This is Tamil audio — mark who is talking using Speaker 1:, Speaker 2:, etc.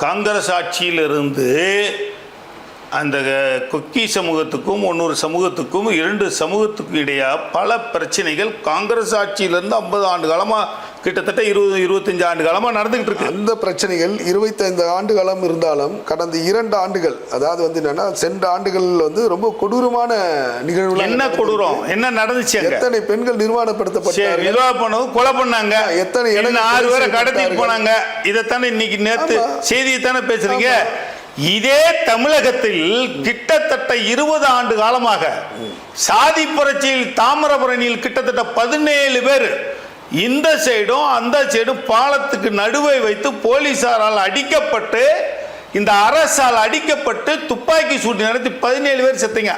Speaker 1: காங்கிரஸ் ஆட்சியிலிருந்து அந்த கொக்கி சமூகத்துக்கும் ஒன்னொரு சமூகத்துக்கும் இரண்டு சமூகத்துக்கும் இடையே பல பிரச்சனைகள் காங்கிரஸ் ஆட்சியிலிருந்து ஐம்பது ஆண்டு காலமாக கிட்டத்தட்ட இருபது இருபத்தஞ்சு ஆண்டு காலமாக நடந்துகிட்டு இருக்கு.
Speaker 2: அந்த பிரச்சனைகள் இருபத்தைந்து ஆண்டு காலம் இருந்தாலும் கடந்த இரண்டு ஆண்டுகள் அதாவது வந்து என்னன்னா சென்ற ஆண்டுகள் வந்து ரொம்ப கொடூரமான நிகழ்வுகள்
Speaker 1: என்ன கொடூரம்? என்ன நடந்துச்சு
Speaker 2: எத்தனை பெண்கள் நிர்வாணப்படுத்தப்பட்டார்கள்?
Speaker 1: நிர்வாகம் பண்ணது கொலை பண்ணாங்க.
Speaker 2: எத்தனை இளைஞர்கள்
Speaker 1: ஆறு பேரை கடத்திட்டு? போனாங்க. இதைத்தானே இன்னைக்கு நேத்து
Speaker 2: ஆமா.
Speaker 1: செய்தியை தானே பேசுறீங்க இதே தமிழகத்தில் கிட்டத்தட்ட இருபது ஆண்டு காலமாக சாதி புரட்சியில் தாமிரபரணியில் கிட்டத்தட்ட பதினேழு பேர் இந்த சைடும் அந்த சைடும் பாலத்துக்கு நடுவை வைத்து போலீசாரால் அடிக்கப்பட்டு இந்த அரசால் அடிக்கப்பட்டு துப்பாக்கி சூட்டு நடத்தி பதினேழு பேர் செத்துங்க.